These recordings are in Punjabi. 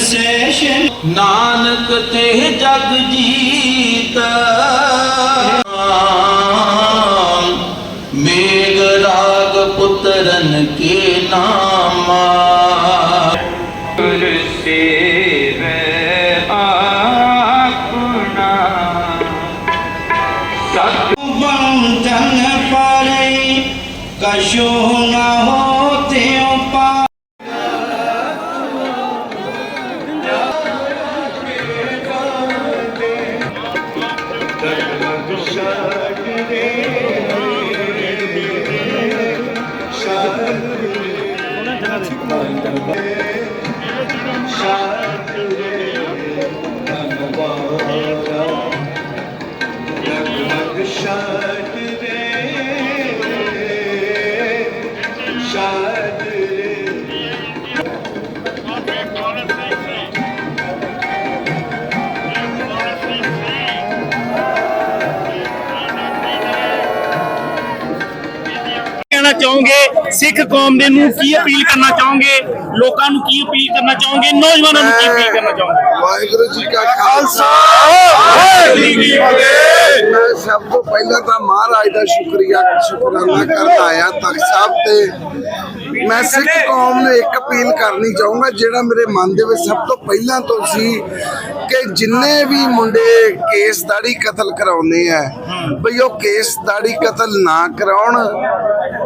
ਸੇਸ਼ ਨਾਨਕ ਤੇ ਜਗ ਜੀਤ। ਮੇਗ ਰਾਗ ਪੁੱਤਰਨ ਕੇ ਨਾਮ। ਚਾਹੋਗੇ? ਸਿੱਖ ਕੌਮ ਦੇ ਨੂੰ ਕੀ ਅਪੀਲ ਕਰਨਾ ਚਾਹੋਗੇ? ਲੋਕਾਂ ਨੂੰ ਕੀ ਅਪੀਲ ਕਰਨਾ ਚਾਹੋਗੇ? ਨੌਜਵਾਨਾਂ ਨੂੰ ਕੀ ਅਪੀਲ ਕਰਨਾ ਚਾਹੋਗੇ? ਵਾਹਿਗੁਰੂ ਜੀ ਕਾ ਖਾਲਸਾ। ਮੈਂ ਸਭ ਤੋਂ ਪਹਿਲਾਂ ਤਾਂ ਮਹਾਰਾਜ ਦਾ ਸ਼ੁਕਰੀਆ ਸ਼ੁਕਰਾਨਾ ਕਰਨ ਆਇਆ ਤਖਤ ਸਾਹਿਬ ਤੇ। ਮੈਂ ਸਿੱਖ ਕੌਮ ਨੂੰ ਇੱਕ ਅਪੀਲ ਕਰਨੀ ਚਾਹੂੰਗਾ ਜਿਹੜਾ ਮੇਰੇ ਮਨ ਦੇ ਵਿੱਚ ਸਭ ਤੋਂ ਪਹਿਲਾਂ ਤੋਂ ਸੀ ਕਿ ਜਿੰਨੇ ਵੀ ਮੁੰਡੇ ਕੇਸ ਦਾੜੀ ਕਤਲ ਕਰਾਉਨੇ ਆ ਬਈ ਉਹ ਕੇਸ ਦਾੜੀ ਕਤਲ ਨਾ ਕਰਾਉਣ।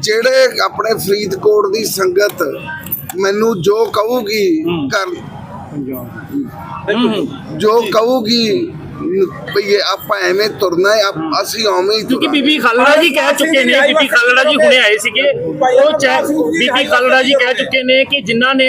ਜਿਹੜੇ ਆਪਣੇ ਫਰੀਦਕੋਟ ਦੀ ਸੰਗਤ ਮੈਨੂੰ ਜੋ ਕਹੂਗੀ ਕਰ ਜੋ ਕਹੂਗੀ ਵੀ ਇਹ ਆਪਾਂ ਐਵੇਂ ਤੁਰਨਾ ਹੈ ਆਪ- ਅਸੀਂ ਉਵੇਂ ਹੀ ਕਿਉਂਕਿ ਤੁਰਾਂਗੇ। ਬੀਬੀ ਖਾਲੜਾ ਜੀ ਕਹਿ ਚੁੱਕੇ ਨੇ ਬੀਬੀ ਖਾਲੜਾ ਜੀ ਹੁਣੇ ਆਏ ਸੀਗੇ। ਉਹ ਬੀਬੀ ਖਾਲੜਾ ਜੀ ਕਹਿ ਚੁੱਕੇ ਨੇ ਕਿ ਜਿਨ੍ਹਾਂ ਨੇ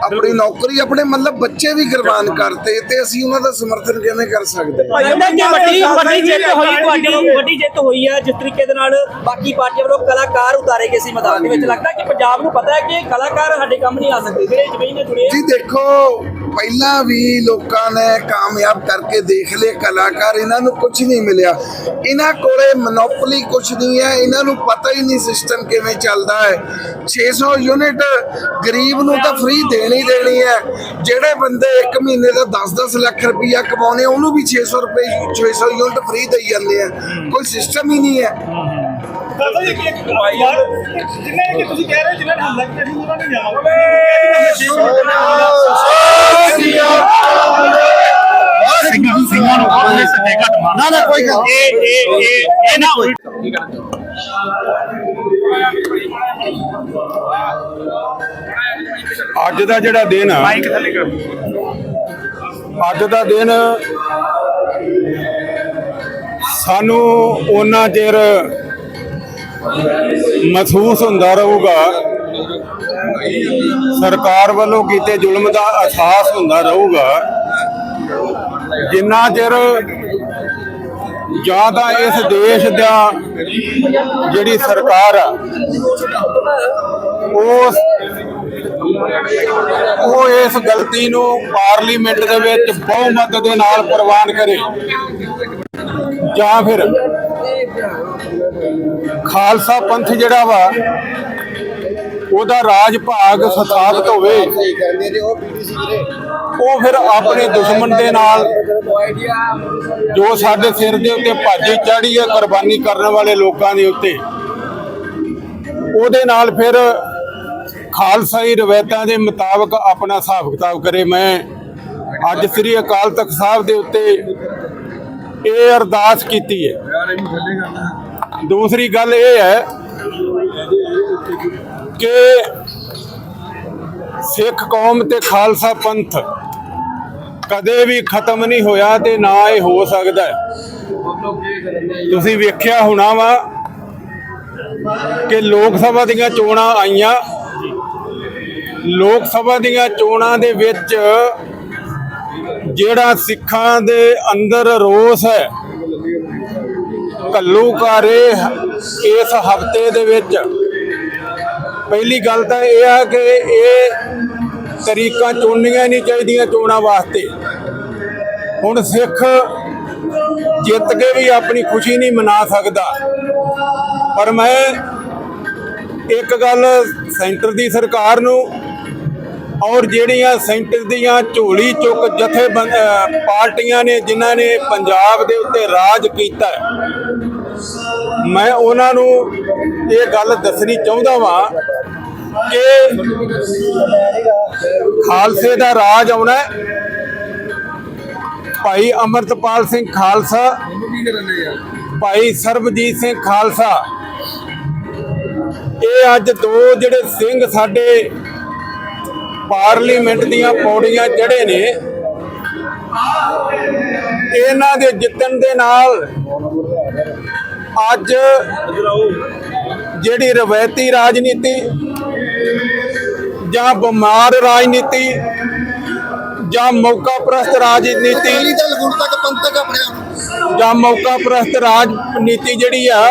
ਆਪਣੀ ਨੌਕਰੀ ਆਪਣੇ ਮਤਲਬ ਬੱਚੇ ਵੀ ਕੁਰਬਾਨ ਕਰਤੇ ਤੇ ਅਸੀਂ ਉਹਨਾਂ ਦਾ ਸਮਰਥਨ ਕਿਵੇਂ ਕਰ ਸਕਦੇ? ਹਾਂ? ਲੱਗਦਾ ਕਿ ਵੱਡੀ ਵੱਡੀ ਜਿੱਤ ਹੋਈ ਤੁਹਾਡੀ ਵੱਡੀ ਜਿੱਤ ਹੋਈ ਹੈ ਜਿਸ ਤਰੀਕੇ ਦੇ ਨਾਲ ਬਾਕੀ ਪਾਰਟੀਆਂ ਵੱਲੋਂ ਕਲਾਕਾਰ ਉਤਾਰੇ ਗਏ ਸੀ ਮੈਦਾਨ ਦੇ ਵਿੱਚ। ਲੱਗਦਾ ਕਿ ਪੰਜਾਬ ਨੂੰ ਪਤਾ ਹੈ ਕਿ ਕਲਾਕਾਰ ਸਾਡੇ ਕੰਮ ਨਹੀਂ ਆ ਸਕਦੇ ਜਿਹੜੇ ਜ਼ਮੀਨ ਦੇ ਜੁੜੇ ਜੀ ਦੇਖੋ ਪਹਿਲਾਂ ਵੀ ਲੋਕਾਂ ਨੇ ਕਾਮਯਾਬ ਕਰਕੇ ਦੇਖ ਲਏ ਕਲਾਕਾਰ ਇਹਨਾਂ ਨੂੰ ਕੁਝ ਨਹੀਂ ਮਿਲਿਆ। ਇਹਨਾਂ ਕੋਲੇ ਮੋਨੋਪੋਲੀ ਕੁਝ ਨਹੀਂ ਹੈ ਇਹਨਾਂ ਨੂੰ ਪਤਾ ਹੀ ਨਹੀਂ ਸਿਸਟਮ ਕਿਵੇਂ ਚੱਲਦਾ ਹੈ। 600 ਯੂਨਿਟ ਗਰੀਬ ਨੂੰ ਤਾਂ ਫ੍ਰੀ ਦੇਣੀ ਦੇਣੀ ਹੈ। ਜਿਹੜੇ ਬੰਦੇ ਇੱਕ ਮਹੀਨੇ ਦਾ 10-10 ਲੱਖ ਰੁਪਈਆ ਕਮਾਉਣੇ ਉਹਨੂੰ ਵੀ 600 ਰੁਪਏ 600 ਯੂਨਿਟ ਫ੍ਰੀ ਦੇਈ ਜਾਂਦੇ ਆ। ਕੋਈ ਸਿਸਟਮ ਹੀ ਨਹੀਂ ਹੈ। ਦਾਦਾ ਜੀ ਇੱਕ ਯਾਰ ਜਿੰਨੇ ਕਿ ਤੁਸੀਂ ਕਹਿ ਰਹੇ ਹੋ ਜਿੰਨੇ ਨੇ ਹਮਲਾ ਕੀਤਾ ਸੀ ਉਹਨਾਂ ਨੇ ਜਾਵਾਂਗੇ ਸਿੰਘਾਂ ਸਿੰਘਾਂ ਨੂੰ ਉਹਨੇ ਸੱਜੇ ਘੱਟ ਮਾਰ ਨਾ ਨਾ ਕੋਈ ਗੱਲ ਇਹ ਇਹ ਇਹ ਇਹ ਨਾ ਉਲਟ ਅੱਜ ਦਾ ਜਿਹੜਾ ਦਿਨ ਆ ਮਾਈਕ ਥੱਲੇ ਕਰ। ਅੱਜ ਦਾ ਦਿਨ ਸਾਨੂੰ ਉਹਨਾਂ ਚਿਰ ਮਹਿਸੂਸ ਹੁੰਦਾ ਰਹੂਗਾ ਸਰਕਾਰ ਵੱਲੋਂ ਕੀਤੇ ਜ਼ੁਲਮ ਦਾ ਅਹਿਸਾਸ ਹੁੰਦਾ ਰਹੂਗਾ ਜਿੰਨਾ ਚਿਰ ਜਾਂ ਤਾਂ ਇਸ ਦੇਸ਼ ਦਾ ਜਿਹੜੀ ਸਰਕਾਰ ਆ ਉਹ ਉਹ ਇਸ ਗਲਤੀ ਨੂੰ ਪਾਰਲੀਮੈਂਟ ਦੇ ਵਿੱਚ ਬਹੁਮਤ ਦੇ ਨਾਲ ਪ੍ਰਵਾਨ ਕਰੇ ਜਾਂ ਫਿਰ ਖਾਲਸਾ ਪੰਥ ਜਿਹੜਾ ਵਾ ਉਹਦਾ ਰਾਜ ਭਾਗ ਸਥਾਪਿਤ ਹੋਵੇ। ਉਹ ਫਿਰ ਆਪਣੇ ਦੁਸ਼ਮਣ ਦੇ ਨਾਲ ਜੋ ਸਾਡੇ ਸਿਰ ਦੇ ਉੱਤੇ ਭਾਜੀ ਚੜੀ ਹੈ ਕੁਰਬਾਨੀ ਕਰਨ ਵਾਲੇ ਲੋਕਾਂ ਦੇ ਉੱਤੇ ਉਹਦੇ ਨਾਲ ਫਿਰ ਖਾਲਸਾਈ ਰਵਾਇਤਾਂ ਦੇ ਮੁਤਾਬਕ ਆਪਣਾ ਹਿਸਾਬ ਕਿਤਾਬ ਕਰੇ। ਮੈਂ ਅੱਜ ਸ੍ਰੀ ਅਕਾਲ ਤਖਤ ਸਾਹਿਬ ਦੇ ਉੱਤੇ ਇਹ ਅਰਦਾਸ ਕੀਤੀ ਹੈ। ਦੂਸਰੀ ਗੱਲ ਇਹ ਹੈ ਕਿ ਸਿੱਖ ਕੌਮ ਤੇ ਖਾਲਸਾ ਪੰਥ ਕਦੇ ਵੀ ਖਤਮ ਨਹੀਂ ਹੋਇਆ ਤੇ ਨਾ ਇਹ ਹੋ ਸਕਦਾ ਤੁਸੀਂ ਵੇਖਿਆ ਹੋਣਾ ਵਾ ਕਿ ਲੋਕ ਸਭਾ ਦੀਆਂ ਚੋਣਾਂ ਆਈਆਂ। ਲੋਕ ਸਭਾ ਦੀਆਂ ਚੋਣਾਂ ਦੇ ਵਿੱਚ ਜਿਹੜਾ ਸਿੱਖਾਂ ਦੇ ਅੰਦਰ ਰੋਸ ਹੈ, ਘੱਲੂਘਾਰੇ ਇਸ ਹਫ਼ਤੇ ਦੇ ਵਿੱਚ ਪਹਿਲੀ ਗੱਲ ਤਾਂ ਇਹ ਆ ਕਿ ਇਹ ਤਰੀਕਾਂ ਚੁਣਨੀਆਂ ਨਹੀਂ ਚਾਹੀਦੀਆਂ ਚੋਣਾਂ ਵਾਸਤੇ। ਹੁਣ ਸਿੱਖ ਜਿੱਤ ਕੇ ਵੀ ਆਪਣੀ ਖੁਸ਼ੀ ਨਹੀਂ ਮਨਾ ਸਕਦਾ। ਪਰ ਮੈਂ ਇੱਕ ਗੱਲ ਸੈਂਟਰ ਦੀ ਸਰਕਾਰ ਨੂੰ ਔਰ ਜਿਹੜੀਆਂ ਸੈਂਟਰ ਦੀਆਂ ਝੋਲੀ ਚੁੱਕ ਜਥੇ ਪਾਰਟੀਆਂ ਨੇ, ਜਿਨ੍ਹਾਂ ਨੇ ਪੰਜਾਬ ਦੇ ਉੱਤੇ ਰਾਜ ਕੀਤਾ ਮੈਂ ਉਹਨਾਂ ਨੂੰ ਇਹ ਗੱਲ ਦੱਸਣੀ ਚਾਹੁੰਦਾ ਵਾਂ ਕਿ ਖਾਲਸੇ ਦਾ ਰਾਜ ਆਉਣਾ ਹੈ। ਭਾਈ ਅਮਰਤਪਾਲ ਸਿੰਘ ਖਾਲਸਾ, ਭਾਈ ਸਰਬਜੀਤ ਸਿੰਘ ਖਾਲਸਾ ਇਹ ਅੱਜ ਦੋ ਜਿਹੜੇ ਸਿੰਘ ਸਾਡੇ ਪਾਰਲੀਮੈਂਟ ਦੀਆਂ ਪੌੜੀਆਂ ਚੜੇ ਨੇ ਇਹਨਾਂ ਦੇ ਜਿੱਤਣ ਦੇ ਨਾਲ ਅੱਜ ਜਿਹੜੀ ਰਵਾਇਤੀ ਰਾਜਨੀਤੀ ਜਾਂ ਬਿਮਾਰ ਰਾਜਨੀਤੀ ਜਾਂ ਮੌਕਾ ਪ੍ਰਸਤ ਰਾਜਨੀਤੀ ਦਲ ਹੁਣ ਤੱਕ ਪੰਥਕ ਆਪਣੇ ਜਾਂ ਮੌਕਾ ਪ੍ਰਸਤ ਰਾਜਨੀਤੀ ਜਿਹੜੀ ਆ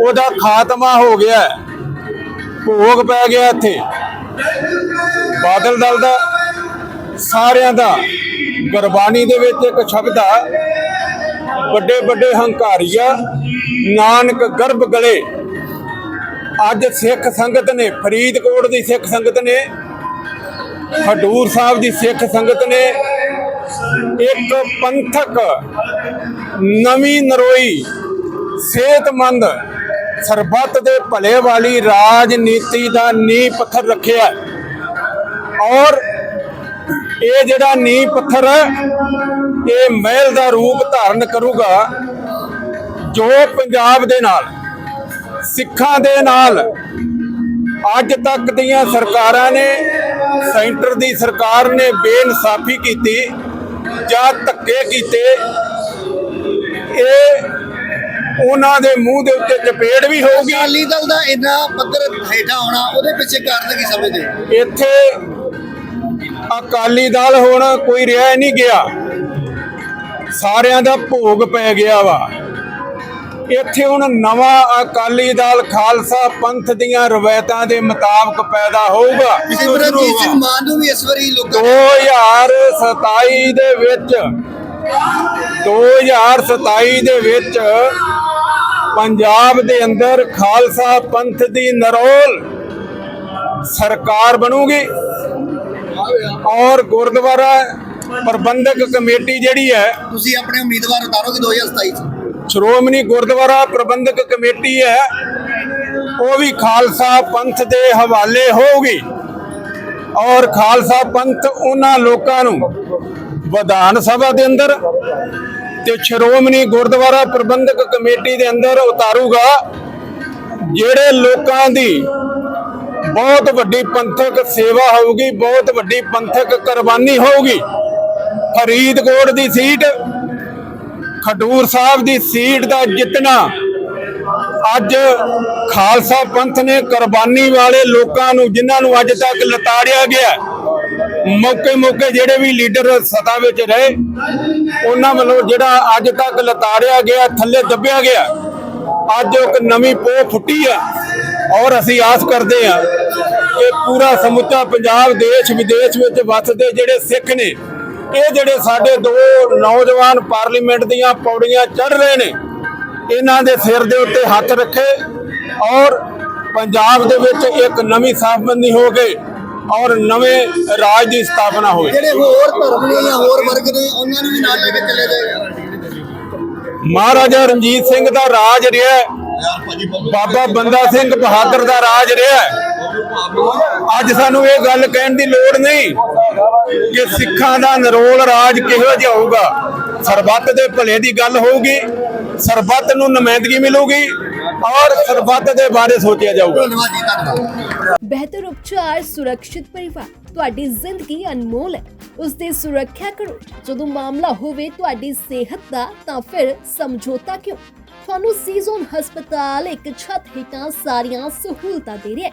ਉਹਦਾ ਖਾਤਮਾ ਹੋ ਗਿਆ। ਭੋਗ ਪੈ ਗਿਆ ਇੱਥੇ। ਬਾਦਲ ਦਲ ਦਾ ਸਾਰਿਆਂ ਦਾ ਗੁਰਬਾਣੀ ਦੇ ਵਿੱਚ ਇੱਕ ਸ਼ਬਦ ਆ ਵੱਡੇ ਵੱਡੇ ਹੰਕਾਰੀਆ ਨਾਨਕ ਗਰਭ ਗਲੇ। ਅੱਜ ਸਿੱਖ ਸੰਗਤ ਨੇ, ਫਰੀਦਕੋਟ ਦੀ ਸਿੱਖ ਸੰਗਤ ਨੇ, ਹਡੂਰ ਸਾਹਿਬ ਦੀ ਸਿੱਖ ਸੰਗਤ ਨੇ ਇੱਕ ਪੰਥਕ ਨਵੀਂ ਨਰੋਈ ਸਿਹਤਮੰਦ ਸਰਬੱਤ ਦੇ ਭਲੇ ਵਾਲੀ ਰਾਜਨੀਤੀ ਦਾ ਨੀਂਹ ਪੱਥਰ ਰੱਖਿਆ ਔਰ ਇਹ ਜਿਹੜਾ ਨੀਂਹ ਪੱਥਰ ਇਹ ਮਹਿਲ ਦਾ ਰੂਪ ਧਾਰਨ ਕਰੂਗਾ ਜੋ ਪੰਜਾਬ ਦੇ ਨਾਲ ਸਿੱਖਾਂ ਦੇ ਨਾਲ ਅੱਜ ਤੱਕ ਦੀਆਂ ਸਰਕਾਰਾਂ ਨੇ ਸੈਂਟਰ ਦੀ ਸਰਕਾਰ ਨੇ ਬੇਇਨਸਾਫੀ ਕੀਤੀ ਜਾਂ ਧੱਕੇ ਕੀਤੇ। ਇਹ ਉਹਨਾਂ ਦੇ ਮੂੰਹ ਦੇ ਉੱਤੇ ਚਪੇੜ ਵੀ ਹੋਊਗੀ। ਅਕਾਲੀ ਦਲ ਦਾ ਇੰਨਾ ਪੱਧਰ ਹੇਠਾਂ ਆਉਣਾ ਉਹਦੇ ਪਿੱਛੇ ਕਾਰਨ ਕੀ ਸਮਝਦੇ? ਹੋ? ਇੱਥੇ ਅਕਾਲੀ ਦਲ ਹੁਣ ਕੋਈ ਰਹਿ ਨਹੀਂ ਗਿਆ। ਸਾਰਿਆਂ ਦਾ ਭੋਗ ਪੈ ਗਿਆ ਵਾ। ਇੱਥੇ ਹੁਣ ਨਵਾਂ ਅਕਾਲੀ ਦਲ ਖਾਲਸਾ ਪੰਥ ਦੀਆਂ ਰਵਾਇਤਾਂ ਦੇ ਮੁਤਾਬਕ ਪੈਦਾ ਹੋਊਗਾ। ਸਿਮਰਨਜੀਤ ਸਿੰਘ ਮਾਨ ਨੂੰ ਵੀ ਇਸ ਵਾਰੀ ਲੋਕਾਂ ਨੇ 2027 ਦੇ ਵਿੱਚ 2027 ਦੇ ਵਿੱਚ ਪੰਜਾਬ ਦੇ ਅੰਦਰ ਖਾਲਸਾ ਪੰਥ ਦੀ ਨਰੋਲ ਸਰਕਾਰ ਬਣੂਗੀ। ਔਰ ਗੁਰਦੁਆਰਾ ਪ੍ਰਬੰਧਕ ਕਮੇਟੀ ਜਿਹੜੀ ਹੈ ਤੁਸੀਂ ਆਪਣੇ ਉਮੀਦਵਾਰ ਉਤਾਰੋਗੇ 2027 ਚ? ਸ਼੍ਰੋਮਣੀ ਗੁਰਦੁਆਰਾ ਪ੍ਰਬੰਧਕ ਕਮੇਟੀ ਹੈ। ਉਹ ਵੀ ਖਾਲਸਾ ਪੰਥ ਦੇ ਹਵਾਲੇ ਹੋਊਗੀ। ਔਰ ਖਾਲਸਾ ਪੰਥ ਉਹਨਾਂ ਲੋਕਾਂ ਨੂੰ ਵਿਧਾਨ ਸਭਾ ਦੇ ਅੰਦਰ ਤੇ ਸ਼੍ਰੋਮਣੀ ਗੁਰਦੁਆਰਾ ਪ੍ਰਬੰਧਕ ਕਮੇਟੀ ਦੇ ਅੰਦਰ ਉਤਾਰੂਗਾ, ਜਿਹੜੇ ਲੋਕਾਂ ਦੀ ਬਹੁਤ ਵੱਡੀ ਪੰਥਕ ਸੇਵਾ ਹੋਊਗੀ, ਬਹੁਤ ਵੱਡੀ ਪੰਥਕ ਕੁਰਬਾਨੀ ਹੋਊਗੀ। ਫਰੀਦਕੋਟ ਦੀ ਸੀਟ ਖਡੂਰ ਸਾਹਿਬ ਦੀ ਸੀਟ ਦਾ ਜਿੱਤਣਾ। ਅੱਜ ਖਾਲਸਾ ਪੰਥ ਨੇ ਕੁਰਬਾਨੀ ਵਾਲੇ ਲੋਕਾਂ ਨੂੰ, ਜਿਨ੍ਹਾਂ ਨੂੰ ਅੱਜ ਤੱਕ ਲਤਾੜਿਆ ਗਿਆ, ਮੌਕੇ ਮੌਕੇ ਜਿਹੜੇ ਵੀ ਲੀਡਰ ਸਤਾ ਵਿੱਚ ਰਹੇ, ਉਹਨਾਂ ਵੱਲੋਂ ਜਿਹੜਾ ਅੱਜ ਤੱਕ ਲਤਾੜਿਆ ਗਿਆ, ਥੱਲੇ ਦੱਬਿਆ ਗਿਆ, ਅੱਜ ਇੱਕ ਨਵੀਂ ਪੋਹ ਫੁੱਟੀ ਆ। ਔਰ ਅਸੀਂ ਆਸ ਕਰਦੇ ਆ ਕਿ ਪੂਰਾ ਸਮੁੱਚਾ ਪੰਜਾਬ ਦੇਸ਼ ਵਿਦੇਸ਼ ਵਿੱਚ ਵੱਸਦੇ ਜਿਹੜੇ ਸਿੱਖ ਨੇ ਇਹ ਜਿਹੜੇ ਸਾਡੇ ਦੋ ਨੌਜਵਾਨ ਪਾਰਲੀਮੈਂਟ ਦੀਆਂ ਪੌੜੀਆਂ ਚੜ ਰਹੇ ਨੇ ਇਹਨਾਂ ਦੇ ਸਿਰ ਦੇ ਉੱਤੇ ਹੱਥ ਰੱਖੇ ਔਰ ਪੰਜਾਬ ਦੇ ਵਿੱਚ ਇੱਕ ਨਵੀਂ ਸਾਫਬੰਦੀ ਹੋ ਕੇ ਔਰ ਨਵੇਂ ਰਾਜ ਦੀ ਸਥਾਪਨਾ ਹੋਵੇ ਜਿਹੜੇ ਹੋਰ ਧਰਮ ਨੇ ਜਾਂ ਹੋਰ ਵਰਗ ਨੇ ਉਹਨਾਂ ਨੂੰ ਵੀ ਨਾਲ ਲੈ ਕੇ ਚੱਲੇ ਜਾਏ ਮਹਾਰਾਜਾ ਰਣਜੀਤ ਸਿੰਘ ਦਾ ਰਾਜ ਰਿਹਾ। ਬਾਬਾ ਬੰਦਾ ਸਿੰਘ ਬਹਾਦਰ ਦਾ ਰਾਜ ਰਿਹਾ। ਅੱਜ ਸਾਨੂੰ ਇਹ ਗੱਲ ਕਹਿਣ ਦੀ ਲੋੜ ਨਹੀਂ ਕਿ ਸਿੱਖਾਂ ਦਾ ਨਰੋਲ ਰਾਜ ਕਿਹੋ ਜਿਹਾ ਹੋਊਗਾ। ਸਰਬੱਤ ਦੇ ਭਲੇ ਦੀ ਗੱਲ ਹੋਊਗੀ, ਸਰਬੱਤ ਨੂੰ ਨੁਮਾਇੰਦਗੀ ਮਿਲੂਗੀ ਔਰ ਸਰਬੱਤ ਦੇ ਬਾਰੇ ਸੋਚਿਆ ਜਾਊਗਾ। ਧੰਨਵਾਦ ਜੀ ਧੰਨਵਾਦ ਬਿਹਤਰ ਉਪਚਾਰ ਸੁਰੱਖਿਅਤ ਪਰਿਵਾਰ, ਤੁਹਾਡੀ ਜ਼ਿੰਦਗੀ ਅਨਮੋਲ ਹੈ। ਉਸ ਦੀ ਸੁਰੱਖਿਆ ਕਰੋ। ਜਦੋਂ ਮਾਮਲਾ ਹੋਵੇ ਤੁਹਾਡੀ ਸਿਹਤ ਦਾ, ਤਾਂ ਫਿਰ ਸਮਝੌਤਾ ਕਿਉਂ? ਤੁਹਾਨੂੰ ਸੀਜ਼ਨ ਹਸਪਤਾਲ ਇੱਕ ਛੱਤ ਹੇਠਾਂ ਸਾਰੀਆਂ ਸਹੂਲਤਾਂ ਦੇ ਰਿਹਾ ਹੈ।